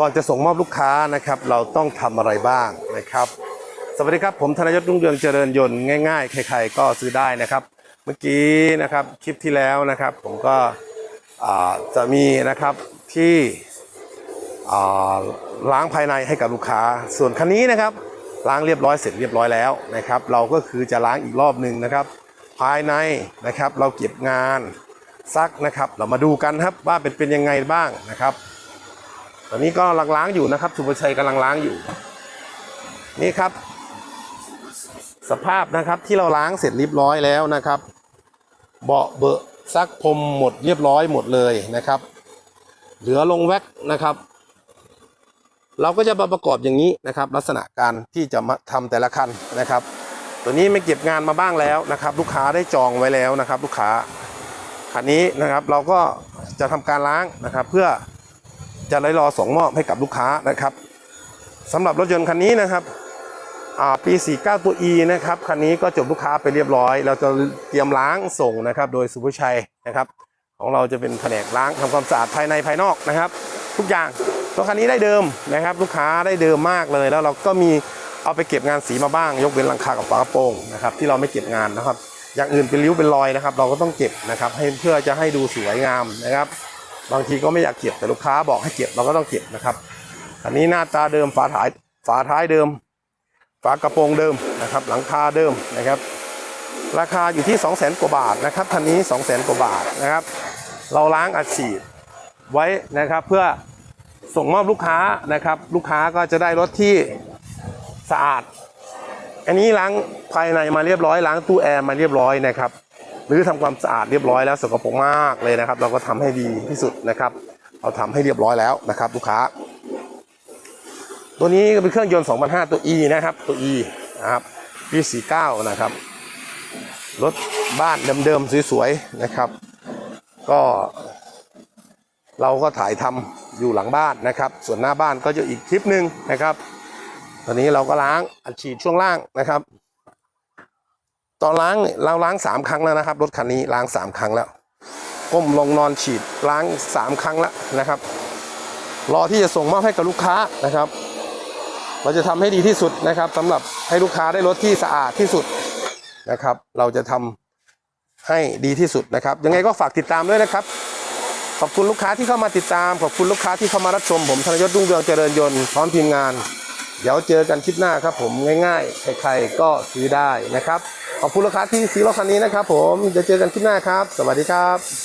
ก่อนจะส่งมอบลูกค้านะครับ เราต้องทำอะไรบ้างนะครับ สวัสดีครับผมธนยศรุ่งเรืองเจริญยนต์ง่ายๆ ใครๆก็ซื้อได้นะครับ เมื่อกี้นะครับคลิปที่แล้วนะครับ ผมก็จะมีนะครับที่ล้างภายในให้กับลูกค้า ส่วนคันนี้นะครับล้างเรียบร้อยเสร็จเรียบร้อยแล้วนะครับ เราก็คือจะล้างอีกรอบหนึ่งนะครับ ภายในนะครับเราเก็บงานซักนะครับ เรามาดูกันครับว่าเป็นเป็นยังไงบ้างนะครับ ตอนนี้ก็ลังล้างอยู่นะครับสุภชัยกำลังล้างอยู่ นี่ครับ สภาพนะครับที่เราล้างเสร็จเรียบร้อยแล้วนะครับ เบาะเบอะซักพรมหมดเรียบร้อยหมดเลยนะครับ เหลือลงแว็กนะครับ เราก็จะมาประกอบอย่างนี้นะครับ ลักษณะการที่จะมาทำแต่ละคันนะครับ ตัวนี้ไม่เก็บงานมาบ้างแล้วนะครับ ลูกค้าได้จองไว้แล้วนะครับ ลูกค้าคันนี้นะครับเราก็จะทำการล้างนะครับ เพื่อ จะได้รอส่งมอบให้กับลูกค้านะครับสำหรับรถยนต์คันนี้นะครับปี 49 ตัว E นะครับคันนี้ก็จบลูกค้าไปเรียบร้อย เราจะเตรียมล้างส่งนะครับ โดยสุภชัยนะครับ ของเราจะเป็นแผนกล้างทำความสะอาดภายในภายนอกนะครับ ทุกอย่างตัวคันนี้ได้เดิมนะครับ ลูกค้าได้เดิมมากเลย แล้วเราก็มีเอาไปเก็บงานสีมาบ้าง ยกเว้นหลังคากับฝากระโปรงนะครับ ที่เราไม่เก็บงานนะครับ อย่างอื่นเป็นริ้วเป็นรอยนะครับ เราก็ต้องเก็บนะครับ ให้เพื่อจะให้ดูสวยงามนะครับ บางทีก็ไม่อยากเก็บแต่ลูกค้าบอกให้เก็บเราก็ต้องเก็บนะครับ อันนี้หน้าตาเดิมฝาท้ายฝาท้ายเดิม ฝากระโปรงเดิมนะครับ หลังคาเดิมนะครับ ราคาอยู่ที่ 2 0 0 0 0 0กว่าบาทนะครับคันนี้ 2 0 0 0 0 0กว่าบาทนะครับ เราล้างอัดฉีดไว้นะครับเพื่อส่งมอบลูกค้านะครับ ลูกค้าก็จะได้รถที่สะอาด อันนี้ล้างภายในมาเรียบร้อยล้างตู้แอร์มาเรียบร้อยนะครับ หรือทำความสะอาดเรียบร้อยแล้วสกปรกมากเลยนะครับ เราก็ทำให้ดีที่สุดนะครับเราทำให้เรียบร้อยแล้วนะครับ ลูกค้า ตัวนี้ก็เป็นเครื่องยนต์ 2005 ตัว E นะครับ ตัว E นะครับปี49 นะครับรถบ้านเดิมๆสวยๆนะครับ ก็ เราก็ถ่ายทำอยู่หลังบ้านนะครับ ส่วนหน้าบ้านก็จะอีกคลิปหนึ่งนะครับ ตอนนี้เราก็ล้างอัดฉีดช่วงล่างนะครับ ตอนล้างเราล้าง3ครั้งแล้วนะครับ รถคันนี้ล้าง3ครั้งแล้วก้มลงนอนฉีดล้าง3ครั้งแล้วนะครับ รอที่จะส่งมอบให้กับลูกค้านะครับ เราจะทำให้ดีที่สุดนะครับสำหรับให้ลูกค้าได้รถที่สะอาดที่สุดนะครับ เราจะทำให้ดีที่สุดนะครับ ยังไงก็ฝากติดตามด้วยนะครับ ขอบคุณลูกค้าที่เข้ามาติดตาม ขอบคุณลูกค้าที่เข้ามารับชมผมธนยศรุ่งเรืองเจริญยนต์พร้อมทีมงาน เดี๋ยวเจอกันคลิปหน้าครับผมง่ายๆ ใครๆ ก็ซื้อได้นะครับ ขอบคุณลูกค้าที่ซื้อรถคันนี้นะครับผมเดี๋ยวเจอกันคลิปหน้าครับ สวัสดีครับ